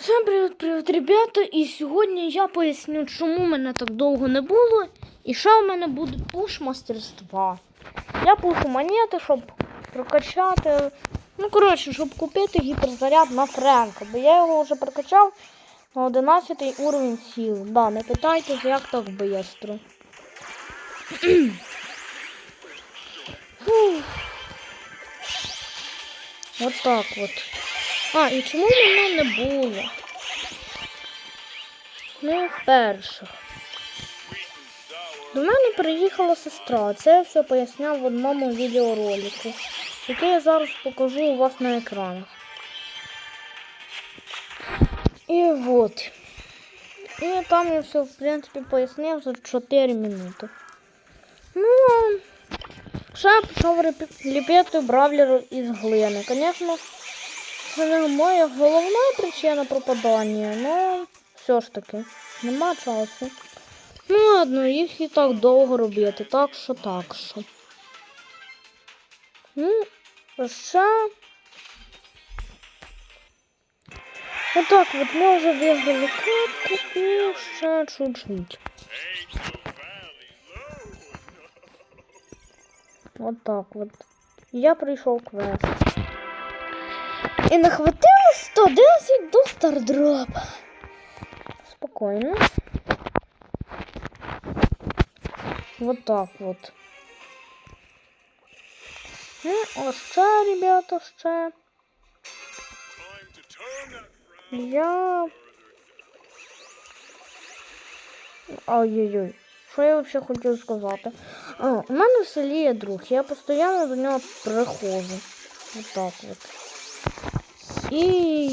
Всім привіт-привіт, ребята! І сьогодні я поясню, чому мене так довго не було. І що в мене буде пуш мастерства. Я пушу монети, щоб прокачати. Ну, коротше, щоб купити гіперзаряд на Френка. Бо я його вже прокачав на 11 уровень сил. Да, не питайте, як так. Фух. Вот так вот. А, і чому мене не було? Ну, вперше. До мене приїхала сестра. Це я все поясняв в одному відеоролику, який я зараз покажу у вас на екранах. І от. І там я все, в принципі, пояснив за 4 минути. Ну, ще я почав ліпити бравлер із глини. Звісно, це моя головна причина пропадання, але все ж таки, нема часу. Ну ладно, їх і так довго робити, так що так що. Ну, ще. Отак от ми вже виграли катку і ще чуть-чуть. От так от. Я прийшов квест. І не хватило 110 до стардропа. Спокійно. Вот так вот. Ну, а ще, ребята, ще. Я... Ой-ой-ой. Що я взагалі хотів сказати? А, у мене в селі є друг, я постійно до нього приходжу. Вот так от. І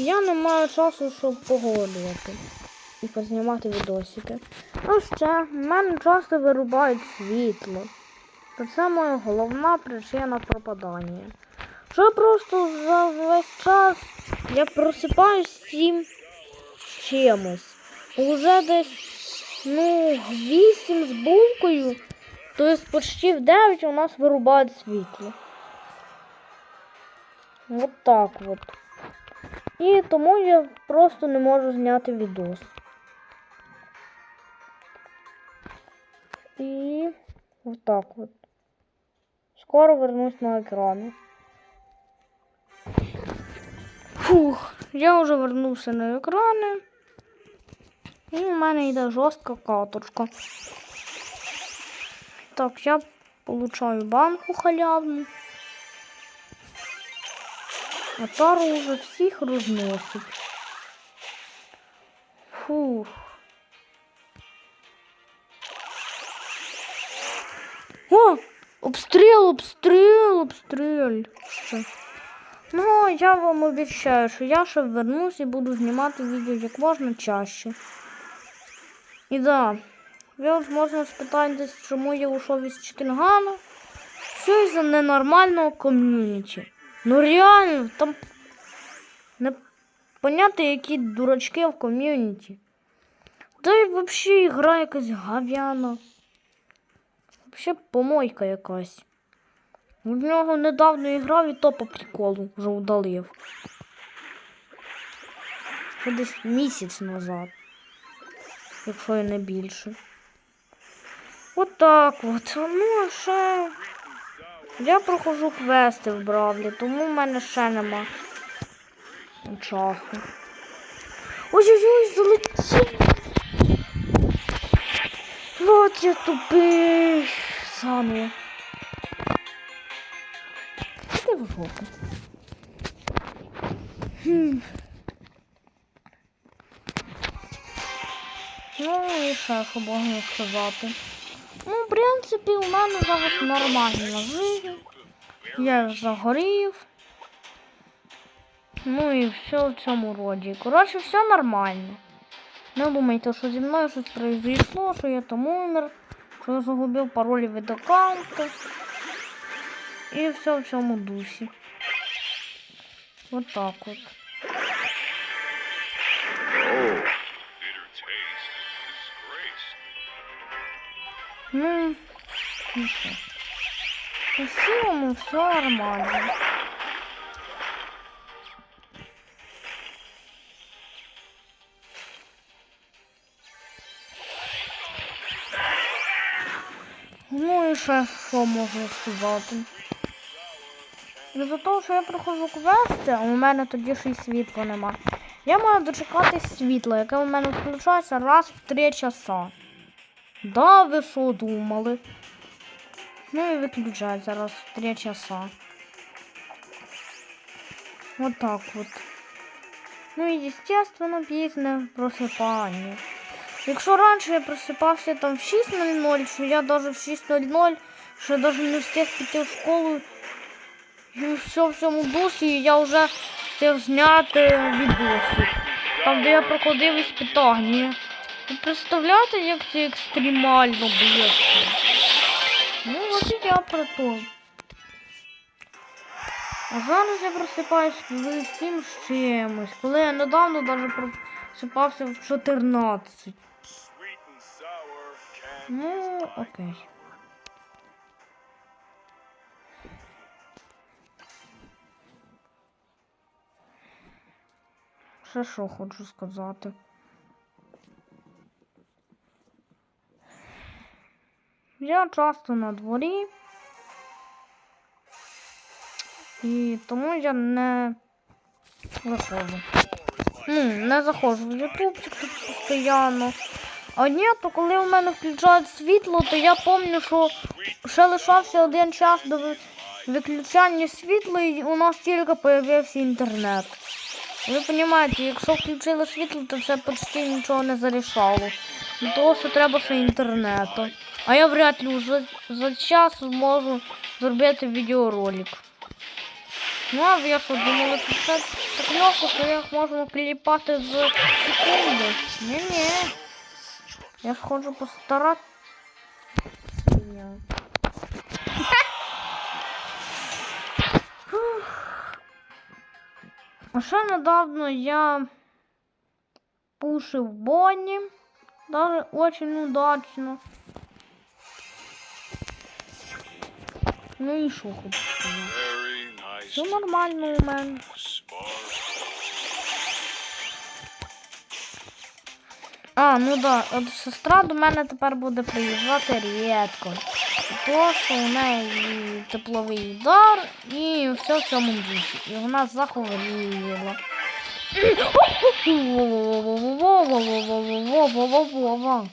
я не маю часу, щоб поговорити і познімати відосики. Ну ще, в мене часто вирубають світло. То це моя головна причина пропадання. Що просто за весь час я просипаюсь всім чимось. Уже десь ну, 8 з булкою, тобто почти в 9 у нас вирубають світло. Вот так вот. І тому я просто не можу зняти відос. І вот так вот. Скоро вернусь на екрани. Фух, я вже вернувся на екрани. І у мене йде жорстка каточка. Так, я получаю банку халявну. А Тару уже всіх розносить. Фух. О! Обстріл, обстріл, обстріл. Ще. Ну, я вам обіцяю, що я ще вернусь і буду знімати відео як можна чаще. І да, от можна спитатись, чому я ушов із Чикінгана. Все із-за ненормального ком'юніті. Ну реально, там не поняти, які дурачки в ком'юніті. Та й взагалі гра якась гав'яна. Взагалі помойка якась. В нього недавно і грав і то по приколу вже удалив. Ще десь місяць назад. Якщо і не більше. От так от. Ну, а ще. Я проходжу квести в Бравлі, тому в мене ще нема часу. Ой-ой-ой, залетів. Вот я тупий. Заново. Іди в жопу. Хм. Ну і ще що можна сказати. Ну, в принципі, у мене зараз нормальна жизнь. Я загорів. Ну і все в цьому роді. Коротше, все нормально. Не думайте, що зі мною щось произошло, що я там умер, що я загубив паролі від аккаунту. І все в цьому дусі. Вот так от. Ну, ну нічого. По цілому все нормально. Ну і ще що можу сказати. Ну, за того, що я проходжу квести, а у мене тоді ще й світла нема. Я маю дочекатись світла, яке у мене включається раз в три часа. Да, ви що думали? Ну і виключається раз в 3 часа. Вот так вот. Ну і, естественно, пізне просипання. Якщо раніше я просипався там в 6.00, що я даже в 6.00 ще даже не встиг піти в школу і все в цьому дусі, і я вже встиг зняти відоси. Там, де я проходив іспитання. Ви представляєте, як це екстремально близько? Ну, от і я про то. А зараз я просипаюсь в 7 з чимось, коли я недавно даже просипався в 14. Sweet and sour candy. Ну, окей. Ще що хочу сказати. Я часто на дворі. І тому я не виходжу. Ну, не заходжу в ютубчик тут постійно. А ні, то коли у мене включають світло, то я пам'ятаю, що ще лишався один час до виключання світла, і у нас тільки з'явився інтернет. Ви розумієте, якщо включили світло, то це почти нічого не зарішало. До того, що треба ще інтернету. А я вряд ли вже за час зможу зробити відеоролик. Ну, а ви що думали, що це так легко, що їх можна кліпати за секунди? Ні-ні. Я ж хочу постарати. А ще недавно я пушив Бонні. Даже очень удачно. Ну і що хочу сказати? Все нормально у мене. А, ну да, от сестра до мене тепер буде приїжджати рідко. То, що у неї тепловий удар і все в цьому дусі. І вона захворіла. Во-во-во-во-во-во-во-во-во-во-во.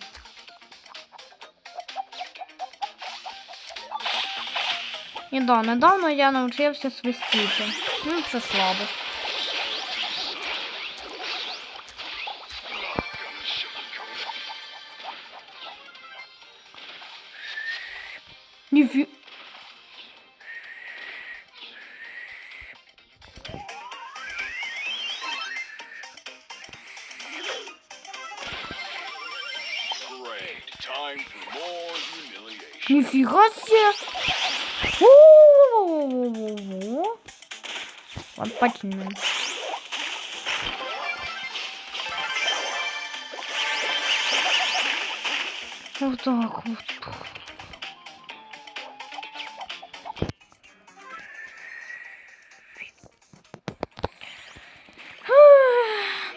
І да, недавно я навчився свистіти. Ну, це слабо. Ніфі... Ніфіга себе! Вот почему. Вот так вот.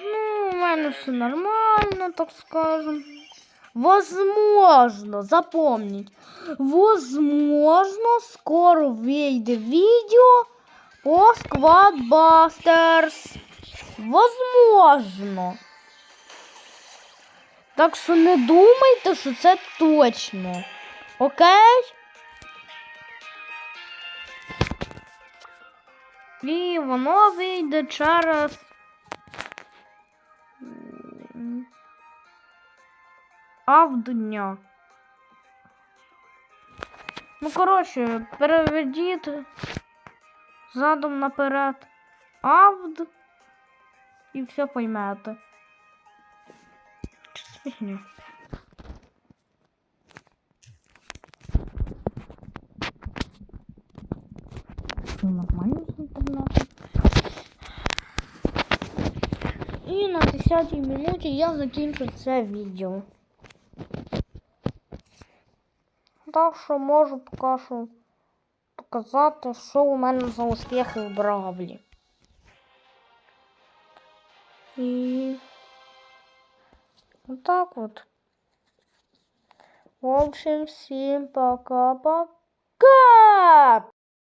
Ну, мене все нормально, так скажем. Возможно, запомнить. Возможно, скоро выйдет видео по Squadbusters. Возможно. Так що не думайте, що це точно. Окей? І воно вийде через. Авдня. Ну, коротше, переведіть задом наперед авд і все поймете. Фігня? Все нормально з інтернетом. І на 10 минуті я закінчу це відео. Так що можу поки що показати, що у мене за успіхи в Бравлі. І отак от. В общем, всім пока-пока.